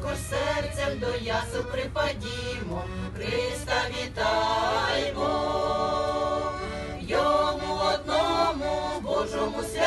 також серцем до ясу припадімо, Христа вітаймо, йому одному Божому святому.